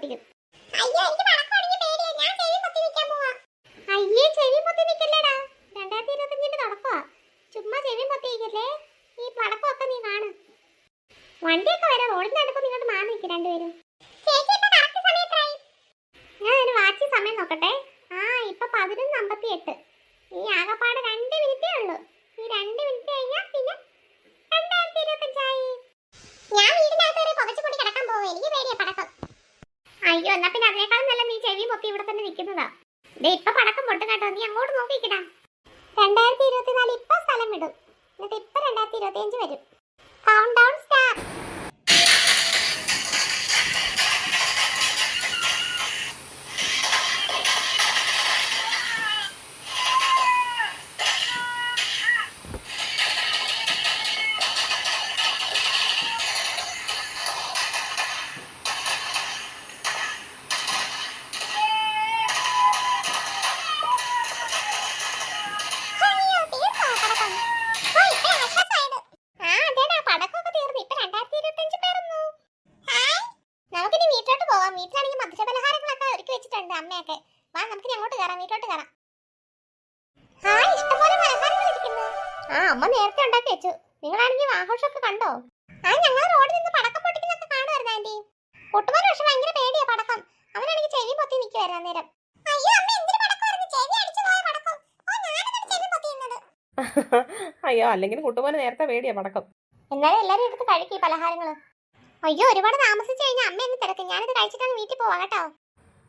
പൊട്ടിക്കും. അയ്യോ എനിക്ക് പടക്കം അടിഞ്ഞ് പേടിയാ. ഞാൻ ചെവി പൊത്തി നിൽക്കാൻ പോവാ. അയ്യേ ചെവി പൊത്തി നിൽക്കല്ലേടാ രണ്ടായിരത്തി ഇരുപത്തഞ്ചിന്റെ തുടക്കമാ ചുമ്മാ ചെവി പൊത്തി നിൽക്കല്ലേ ഈ പടക്കമൊക്കെ നീ കാണും. വണ്ടിയൊക്കെ വരാം. റോഡിന്റെ അടുത്ത് ഇങ്ങോട്ട് മാറി നിൽക്കും രണ്ടുപേരും. ഞാൻ ഒരു വാച്ച് സമയം നോക്കട്ടെ. ആ ഇപ്പൊ പതിനൊന്ന് അമ്പത്തി എട്ട് ഈ ആകപ്പാട് രണ്ട് മിനിറ്റേ ഉള്ളൂ ഈ രണ്ട് മിനിറ്റ് കഴിഞ്ഞാൽ പിന്നെ രണ്ടായിരത്തി ഇരുപത്തഞ്ചായി ഞാൻ വീടിനകത്ത് ഒരു പുകച്ചു കൂടി കിടക്കാൻ പോകും എനിക്ക് പേടിയാ പടക്കം അയ്യോ എന്നാ പിന്നെ അതിനേക്കാളും നല്ല നീ ചെവി പൊത്തി ഇവിടെ തന്നെ നിൽക്കുന്നതാ. ദേ ഇപ്പൊ പടക്കം പൊട്ടും കേട്ടോ. നീ അങ്ങോട്ട് നോക്കിക്കിടാം. രണ്ടായിരത്തി ഇരുപത്തിനാല് ഇപ്പൊ സ്ഥലം വിടും. എന്നിട്ട് ഇപ്പൊ രണ്ടായിരത്തി ഇരുപത്തി അഞ്ച് വരും. വീട്ടിലാണെങ്കിൽ മധുരപലഹാരങ്ങളൊക്കെ ഒരുക്കി വെച്ചിട്ടുണ്ട് അമ്മയൊക്കെ. വാ നമുക്ക് അങ്ങോട്ട് കയറാം വീട്ടിലോട്ട് കയറാം. ഹായ് ഇഷ്ടംപോലെ പലഹാരങ്ങൾ ഇരിക്കുന്നു. ആ അമ്മ നേരത്തെ ഉണ്ടാക്കി വെച്ചു. നിങ്ങളാണെങ്കിൽ ആഘോഷമൊക്കെ കണ്ടോ? ആ ഞങ്ങൾ റോഡിൽ നിന്ന് പടക്കം പൊട്ടിക്കുന്നൊക്കെ കാണുമായിരുന്നു ആന്റി കുട്ടുമാർ പക്ഷെ ഭയങ്കര പേടിയാ പടക്കം. അവനാണെങ്കിൽ ചെവി പൊത്തി നിൽക്കുമായിരുന്നു അന്നേരം. അയ്യോ അമ്മ എന്തിനു പടക്കമായിരുന്നു ചെവി അടിച്ചു പോയ പടക്കം. ഓ ഞാനതാണ് ചെവി പൊത്തിയുന്നത് അയ്യോ അല്ലെങ്കിൽ കുട്ടുമോന് നേരത്തെ പേടിയാ പടക്കം. എന്നാലും എല്ലാരും എടുത്ത് കഴിക്കും പലഹാരങ്ങൾ. അയ്യോ ഒരുപാട് താമസിച്ചു കഴിഞ്ഞാൽ അമ്മ എന്നെ തിരക്കും. ഞാനിത് കഴിച്ചിട്ടാണ് വീട്ടിൽ പോവാ കേട്ടോ.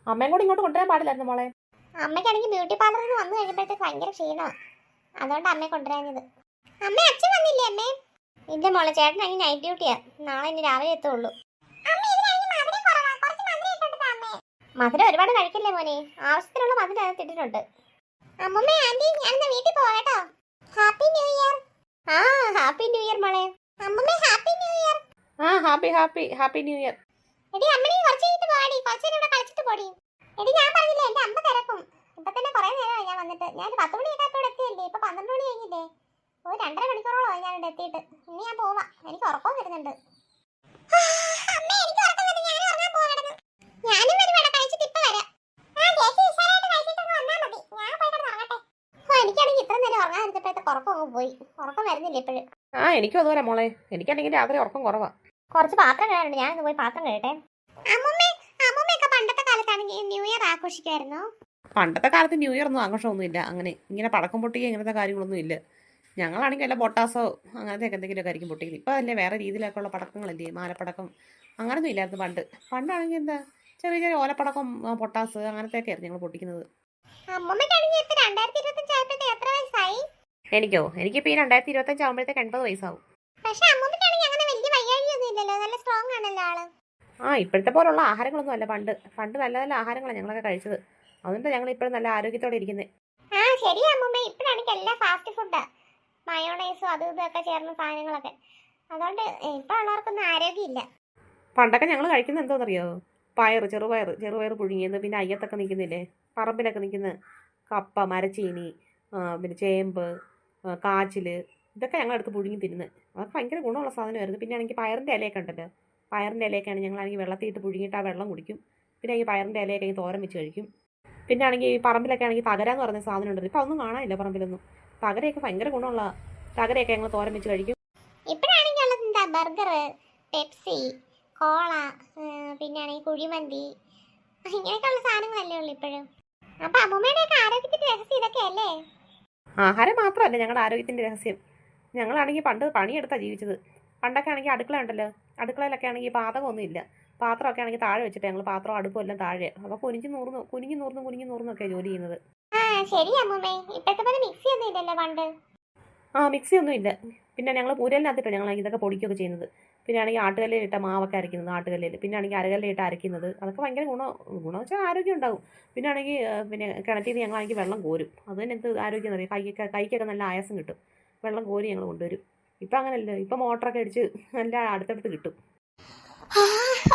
അമ്മയും കൂടി ഇങ്ങോട്ട് കൊണ്ടുവരാൻ പാടില്ലായിരുന്നു മോളെ. അമ്മയ്ക്കാണെങ്കിൽ ബ്യൂട്ടി പാർലറിൽ വന്നു കഴിഞ്ഞപ്പോഴത്തേക്ക് ഭയങ്കര ക്ഷീണമാണ് അതുകൊണ്ട് അമ്മയെ കൊണ്ടുവരാഞ്ഞത്. അമ്മ അച്ഛൻ വന്നില്ലേ അമ്മേ? ഇല്ല മോളെ ചേട്ടൻ അങ്ങനെ നൈറ്റ് ഡ്യൂട്ടിയാ നാളെ ഇനി രാവിലെ എത്തുള്ളൂ. മധുരം ഒരുപാട് കഴിക്കില്ലേ മോനെ? ആവശ്യത്തിനുള്ള മധുരം അത് ഇട്ടിട്ടുണ്ട്. അമ്മമ്മേ ആന്റി ഞാൻ വീട്ടിൽ പോവാ കേട്ടോ. ഹാപ്പി ന്യൂ ഇയർ ആ ഹാപ്പി ന്യൂ ഇയർ മോളെ. അമ്മമ്മേ ഹാപ്പി ന്യൂ ഇയർ ആ happy happy happy new year. എടി അമ്മണി കുറച്ച് കഴിഞ്ഞിട്ട് പോടി കുറച്ച് നേരം ഇവിടെ കളിച്ചിട്ട് പോടി. എടി ഞാൻ പറഞ്ഞില്ലേ എന്റെ അമ്മ തിരക്കും. ഇപ്പൊ തന്നെ കുറെ നേരമായി ഞാൻ വന്നിട്ട്. ഞാൻ ഒരു പത്ത് മണിയൊക്കെ ഇപ്പോൾ എത്തിയല്ലേ? ഇപ്പൊ പന്ത്രണ്ട് മണി കഴിഞ്ഞില്ലേ? ഒരു രണ്ടര മണിക്കൂറോളമായി ഞാൻ ഇവിടെ എത്തിയിട്ട്. ഇനി ഞാൻ പോവാ. എനിക്ക് ഉറക്കം വരുന്നുണ്ട് ഞാനും വരും ഇവിടെ കഴിച്ചിട്ട് ഇപ്പൊ വരാം ഓ, എനിക്കാണെങ്കിൽ ഇത്ര നേരം ഉറങ്ങാൻ ഇരുന്നപ്പോഴത്തെ ഉറക്കം പോയി. ഉറക്കം വരുന്നില്ല ഇപ്പോഴും? ആ എനിക്കും അതുപോലെ മോളെ. എനിക്കാണെങ്കിൽ രാത്രി ഉറക്കം കുറവാ. കുറച്ച് പാത്രം കഴുകാനുണ്ട്. ഞാൻ പോയി പാത്രം കഴിയട്ടെ അമ്മൂമ്മ അമ്മൂമ്മയൊക്കെ പണ്ടത്തെ കാലത്താണെങ്കിൽ ന്യൂ ഇയർ ആഘോഷിക്കുമായിരുന്നു പണ്ടത്തെ കാലത്ത് ന്യൂ ഇയർ ഒന്നും ആഘോഷമൊന്നും ഇല്ല അങ്ങനെ ഇങ്ങനെ പടക്കം പൊട്ടിക്കുക ഇങ്ങനത്തെ കാര്യങ്ങളൊന്നും ഇല്ല. ഞങ്ങളാണെങ്കിൽ വല്ല പൊട്ടാസോ അങ്ങനത്തെ ഒക്കെ എന്തെങ്കിലുമൊക്കെ ആയിരിക്കും പൊട്ടിക്കുന്നത്. ഇപ്പൊ അല്ലേ വേറെ രീതിയിലൊക്കെയുള്ള പടക്കങ്ങളല്ലേ? മാലപ്പടക്കം അങ്ങനൊന്നും ഇല്ലായിരുന്നു പണ്ട്. പണ്ടാണെങ്കിൽ എന്താ? ചെറിയ ചെറിയ ഓലപ്പടക്കം പൊട്ടാസ് അങ്ങനത്തെ ഒക്കെ ആയിരുന്നു ഞങ്ങൾ പൊട്ടിക്കുന്നത്. അമ്മൂമ്മയ്ക്കാണെങ്കിൽ ഇപ്പൊ രണ്ടായിരത്തി എനിക്കോ? എനിക്ക് ഈ രണ്ടായിരത്തി ഇരുപത്തഞ്ച് ആകുമ്പോഴത്തേക്ക് എൺപത് വയസ്സാവും. പക്ഷെ അമ്മൂമ്മയ്ക്കാണെങ്കിൽ അങ്ങനെ വലിയ വയ്യാഴിയൊന്നും ഇല്ലല്ലോ നല്ല സ്ട്രോങ് ആണല്ലോ ആൾ. ആ ഇപ്പോഴത്തെ പോലുള്ള ആഹാരങ്ങളൊന്നും അല്ല. പണ്ട് പണ്ട് നല്ല നല്ല ആഹാരങ്ങളാണ് ഞങ്ങളൊക്കെ കഴിച്ചത്. അതുകൊണ്ട് ഞങ്ങൾ ഇപ്പോഴും നല്ല ആരോഗ്യത്തോടെ ഇരിക്കുന്നത് ആ ശരി അമ്മൂമ്മ. ഇപ്പോഴാണെങ്കിൽ എല്ലാം ഫാസ്റ്റ് ഫുഡാ മയോണൈസും അതും ഇതൊക്കെ ചേർന്ന സാധനങ്ങളൊക്കെ. അതുകൊണ്ട് ഇപ്പൊ ഉള്ളവർക്കൊന്നും ആരോഗ്യമില്ല. പണ്ടൊക്കെ ഞങ്ങൾ കഴിക്കുന്നത് എന്തോന്നറിയോ? പയർ ചെറുപയർ ചെറുപയർ പുഴുങ്ങിയത് പിന്നെ അയ്യത്തൊക്കെ നിൽക്കുന്നില്ലേ? പറമ്പിലൊക്കെ നിൽക്കുന്ന കപ്പ മരച്ചീനി പിന്നെ ചേമ്പ് ആ, കാച്ചിൽ ഇതൊക്കെ ഞങ്ങൾ എടുത്ത് പുഴുങ്ങി തിരുന്നത് അതൊക്കെ ഭയങ്കര ഗുണമുള്ള സാധനമായിരുന്നു. പിന്നെ ആണെങ്കിൽ പയറിന്റെ ഇലയൊക്കെ ഉണ്ടല്ലോ. പയറിന്റെ ഇലയൊക്കെയാണ് ഞങ്ങളാണെങ്കിൽ വെള്ളത്തിയിട്ട് പുഴുങ്ങിയിട്ട് ആ വെള്ളം കുടിക്കും. പിന്നെ ഈ പയറിന്റെ ഇലയൊക്കെ ഈ തോരൻ വെച്ച് കഴിക്കും. പിന്നെ ആണെങ്കിൽ ഈ പറമ്പിലൊക്കെ ആണെങ്കിൽ തകര എന്ന് പറയുന്ന സാധനം ഉണ്ടല്ലോ. ഇപ്പം ഒന്നും കാണാനില്ല പറമ്പിലൊന്നും. തകരയൊക്കെ ഭയങ്കര ഗുണമുള്ള തകരയൊക്കെ ഞങ്ങൾ തോരൻ വെച്ച് കഴിക്കും. ഇപ്പോഴാണെങ്കിൽ ബർഗർ പെപ്സി കോള പിന്നെ ആണെങ്കിൽ കുഴിമന്തി. ഇങ്ങനെയൊക്കെയുള്ള സാധനങ്ങളല്ലേ ഉള്ളൂ ഇപ്പോഴും. അപ്പൊ അമ്മൂമ്മയുടെ ഒക്കെ ആരോഗ്യത്തിന്റെ രഹസ്യം ഇതൊക്കെ അല്ലേ ആഹാരം മാത്രമല്ല ഞങ്ങളുടെ ആരോഗ്യത്തിന്റെ രഹസ്യം. ഞങ്ങളാണെങ്കിൽ പണ്ട് പണിയെടുത്താണ് ജീവിച്ചത്. പണ്ടൊക്കെ ആണെങ്കിൽ അടുക്കള ഉണ്ടല്ലോ. അടുക്കളയിലൊക്കെ ആണെങ്കിൽ പാത്രമൊന്നും ഇല്ല. പാത്രമൊക്കെ ആണെങ്കിൽ താഴെ വെച്ചിട്ട് ഞങ്ങൾ പാത്രം അടുപ്പും എല്ലാം താഴെ. അപ്പോൾ കുനിഞ്ഞു നൂർന്ന് കുനിഞ്ഞു നൂർന്ന് കുനിഞ്ഞു നൂർന്നൊക്കെ ജോലി ചെയ്യുന്നത്. ആ മിക്സി ഒന്നും ഇല്ല. പിന്നെ ഞങ്ങൾ പൂരലിനകത്തിട്ടാണ് ഞങ്ങൾ ഇതൊക്കെ പൊടിക്കുകയൊക്കെ ചെയ്യുന്നത്. പിന്നെ ആണെങ്കിൽ മാവൊക്കെ അരയ്ക്കുന്നത് ആട്ടുകല്ലിൽ പിന്നെ ആണെങ്കിൽ അരകല്ലിട്ട് അരയ്ക്കുന്നത് അതൊക്കെ ഭയങ്കര ഗുണം ഗുണം വെച്ചാൽ ആരോഗ്യം ഉണ്ടാവും പിന്നെ ആണെങ്കിൽ പിന്നെ കിണറ്റിൽ നിന്ന് ഞങ്ങളാണെങ്കിൽ വെള്ളം കോരും. അത് തന്നെ എന്ത് ആരോഗ്യം എന്നറിയാം കൈക്കൊക്കെ കൈക്കൊക്കെ നല്ല ആയാസം കിട്ടും. വെള്ളം കോരി ഞങ്ങൾ കൊണ്ടുവരും. ഇപ്പം അങ്ങനല്ല. ഇപ്പം മോട്ടറൊക്കെ അടിച്ച് നല്ല അടുത്തടുത്ത് കിട്ടും.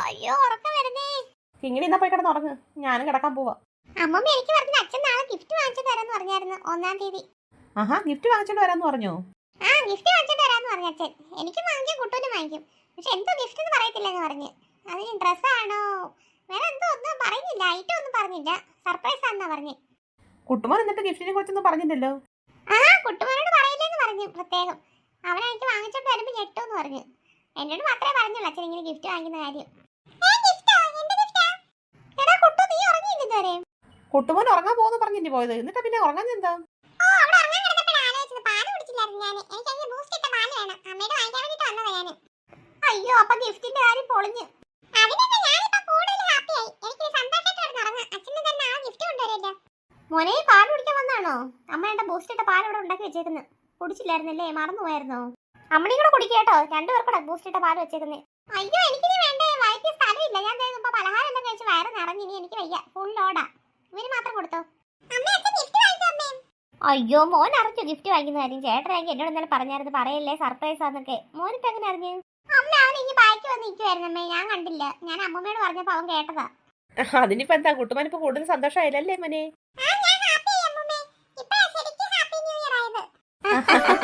അയ്യോ ഉറക്കം വരുന്നേ. ഇങ്ങനെ ഇന്നാ പോയി കിടന്ന് ഉറങ്ങ്. ഞാനും കിടക്കാൻ പോവാ. അമ്മമ്മ എനിക്ക് പറഞ്ഞ അച്ഛൻ നാളെ ഗിഫ്റ്റ് വാങ്ങിച്ചു തരാന്ന് പറഞ്ഞായിരുന്നു ഒന്നാം തീയതി. ആഹാ ഗിഫ്റ്റ് വാങ്ങിച്ചോണ്ട് വരാന്ന് പറഞ്ഞോ? ആ ഗിഫ്റ്റ് വാങ്ങിച്ചു തരാന്ന് പറഞ്ഞു അച്ഛൻ. എനിക്കും വാങ്ങിക്കും കുട്ടൂനും വാങ്ങിക്കും. പക്ഷെ എന്തോ ഗിഫ്റ്റ് എന്ന് പറയത്തില്ലെന്ന് പറഞ്ഞു. അതിന് ഡ്രസ്സാണോ വേറെ എന്തോ ഒന്നും പറയുന്നില്ല. ഐറ്റം ഒന്നും പറഞ്ഞില്ല. സർപ്രൈസ് ആണെന്നാ പറഞ്ഞു. കുട്ടുമോൻ എന്നിട്ട് ഗിഫ്റ്റിനെ കുറിച്ചൊന്നും പറഞ്ഞില്ലല്ലോ? ആ കുട്ടുമോനോട് പറയില്ലെന്ന് പറഞ്ഞു പ്രത്യേകം. അവനെ എനിക്ക് വാങ്ങിച്ചോണ്ട് വരുമ്പോൾ ഞെട്ടോന്ന് പറഞ്ഞു. എന്നോട് മാത്രമേ പറഞ്ഞുള്ളൂ അച്ഛൻ ഇങ്ങനെ ഗിഫ്റ്റ് വാങ്ങിക്കുന്ന കാര്യം. കുട്ടുമോൻ ഉറങ്ങാൻ പോകുന്നു പറഞ്ഞില്ലേ പോയത്? എന്നിട്ടാ പിന്നെ ഉറങ്ങാൻ എന്താ ഞാൻ എനിക്ക് അങ്ങനെ ബൂസ്റ്റ് ഇട്ട പാൽ വേണം. അമ്മയോട് വാങ്ങിക്കാൻ വേണ്ടിട്ട് വന്നതാ ഞാൻ അയ്യോ അപ്പൊ ഗിഫ്റ്റിന്റെ കാര്യം പൊളിഞ്ഞു. അതിനൊക്കെ ഞാനിപ്പോ കൂടുതൽ ഹാപ്പിയായി എനിക്ക് സന്തോഷമായിട്ട് കിടന്ന് ഉറങ്ങാം. അച്ഛന് തന്നെ ആ ഗിഫ്റ്റ് കൊണ്ടുവരില്ല മോനെ പാൽ കുടിക്കാൻ വന്നാണോ? അമ്മയുടെ ബൂസ്റ്റ് ഇട്ട പാൽ ഇവിടെ ഉണ്ടാക്കി വെച്ചേക്കുന്നു. കുടിച്ചില്ലായിരുന്നല്ലേ? മറന്നുപോയായിരുന്നോ അമ്മയും കൂടെ കുടിക്കേട്ടോ രണ്ടുപേർക്കൂടെ ബൂസ്റ്റ് ഇട്ട പാൽ വെച്ചേക്കുന്നേ. അയ്യോ എനിക്കിനി വേണ്ടേ? വയറ്റിൽ സ്ഥലമില്ല. ഞാൻ ഇപ്പൊ പലഹാരം എല്ലാം കഴിച്ച് വയറ് നിറഞ്ഞിനി എനിക്ക് വയ്യ. ഫുൾ ലോഡാ ഇവർ മാത്രം കൊടുത്തോ അമ്മ അച്ഛൻ ഗിഫ്റ്റ് വാങ്ങിച്ചോ അമ്മേ അയ്യോ മോൻ അറിഞ്ഞു ഗിഫ്റ്റ് വാങ്ങിക്കുന്ന കാര്യം? ചേട്ടനാണെങ്കിൽ എന്നോട് ഇന്നലെ പറഞ്ഞായിരുന്നു പറയല്ലേ സർപ്രൈസ് ആന്നൊക്കെ. മോനിപ്പോ എങ്ങനെ അറിഞ്ഞു? അമ്മ അവൻ ഇനി ബാക്കി വന്ന് നിൽക്കുമായിരുന്നമ്മേ ഞാൻ കണ്ടില്ല. ഞാൻ അമ്മമ്മയോട് പറഞ്ഞപ്പോ അവൻ കേട്ടതാ. അതിനിപ്പോ എന്താ കുട്ടുമാൻ ഇപ്പൊ കൂടുതൽ സന്തോഷമായില്ലല്ലേ മോനെ?